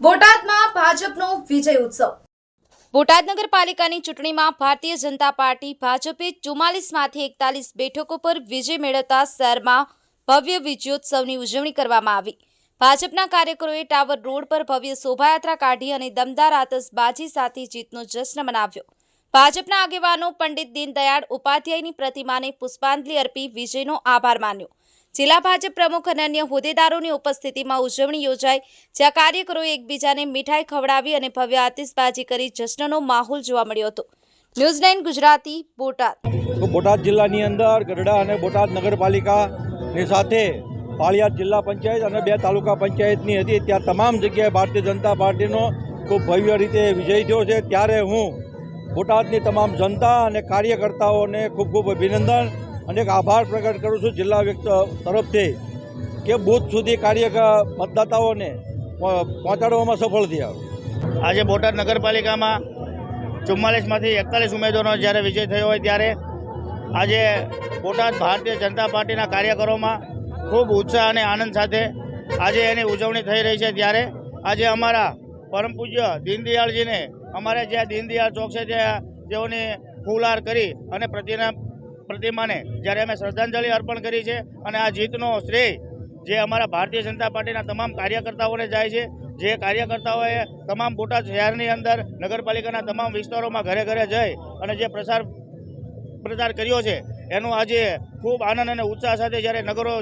બોટાદમાં ભાજપનો વિજય ઉત્સવ. બોટાદ નગરપાલિકાની ચૂંટણીમાં ભારતીય જનતા પાર્ટી ભાજપે ચુમ્માલીસમાંથી એકતાલીસ બેઠકો પર વિજય મેળવતા શહેરમાં ભવ્ય વિજયોત્સવની ઉજવણી કરવામાં આવી. ભાજપના કાર્યકરોએ ટાવર રોડ પર ભવ્ય શોભાયાત્રા કાઢી અને દમદાર આતશબાજી સાથે જીતનો જશ્ન મનાવ્યો. ભાજપના આગેવાનો પંડિત દીનદયાળ ઉપાધ્યાયની પ્રતિમાને પુષ્પાંજલિ અર્પી વિજયનો આભાર માન્યો. જિલ્લા ભાજપ પ્રમુખ અને અન્ય હોદ્દેદારોની ઉપસ્થિતિમાં ઉજવણી યોજાઈ, જ્યાં કાર્યકરોએ એકબીજાને મીઠાઈ ખવડાવી અને ભવ્ય આતિશબાજી કરી જશ્નનો માહોલ જોવા મળ્યો હતો. News nine Gujarati, Botad. Botad જિલ્લાની અંદર ગઢડા અને બોટાદ નગરપાલિકાની સાથે પાળિયાદ જિલ્લા પંચાયત અને બે તાલુકા પંચાયતની હતી. ત્યાં તમામ જગ્યાએ ભારતીય જનતા પાર્ટીનો ખૂબ ભવ્ય રીતે વિજય થયો છે. ત્યારે હું બોટાદની તમામ જનતા અને કાર્યકર્તાઓને ખૂબ ખૂબ અભિનંદન અને એક આભાર પ્રગટ કરું છું જિલ્લા વ્યક્ત તરફથી કે બૂથ સુધી કાર્ય મતદાતાઓને પહોં- પહોંચાડવામાં સફળ થયા. આજે બોટાદ નગરપાલિકામાં ચુમ્માલીસમાંથી એકતાલીસ ઉમેદવારોનો જ્યારે વિજય થયો હોય ત્યારે આજે બોટાદ ભારતીય જનતા પાર્ટીના કાર્યકરોમાં ખૂબ ઉત્સાહ અને આનંદ સાથે આજે એની ઉજવણી થઈ રહી છે ત્યારે આજે અમારા પરમ પૂજ્ય દીનદયાળજીને અમારે જ્યાં દીનદયાળ ચોક છે ત્યાં તેઓની ફૂલહાર કરી અને પ્રતિના પ્રતિમાને જ્યારે અમે શ્રદ્ધાંજલિ અર્પણ કરી છે અને આ જીતનો શ્રેય જે અમારા ભારતીય જનતા પાર્ટીના તમામ કાર્યકર્તાઓને જાય છે, જે કાર્યકર્તાઓએ તમામ બોટાદ શહેરની અંદર નગરપાલિકાના તમામ વિસ્તારોમાં ઘરે ઘરે જઈ અને જે પ્રસાર પ્રચાર કર્યો છે, એનો આજે ખૂબ આનંદ અને ઉત્સાહ સાથે જ્યારે નગરો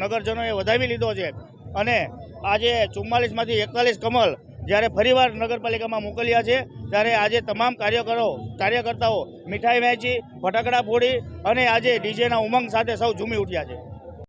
નગરજનોએ વધાવી લીધો છે અને આજે ચુમ્માલીસમાંથી એકતાલીસ કમલ જ્યારે ફરીવાર નગરપાલિકામાં મોકલ્યા છે, ત્યારે આજે તમામ કાર્યકરો, કાર્યકર્તાઓ મીઠાઈ વહેંચી, ફટાકડા ફોડી અને આજે ડીજેના ઉમંગ સાથે સૌ ઝૂમી ઉઠ્યા છે.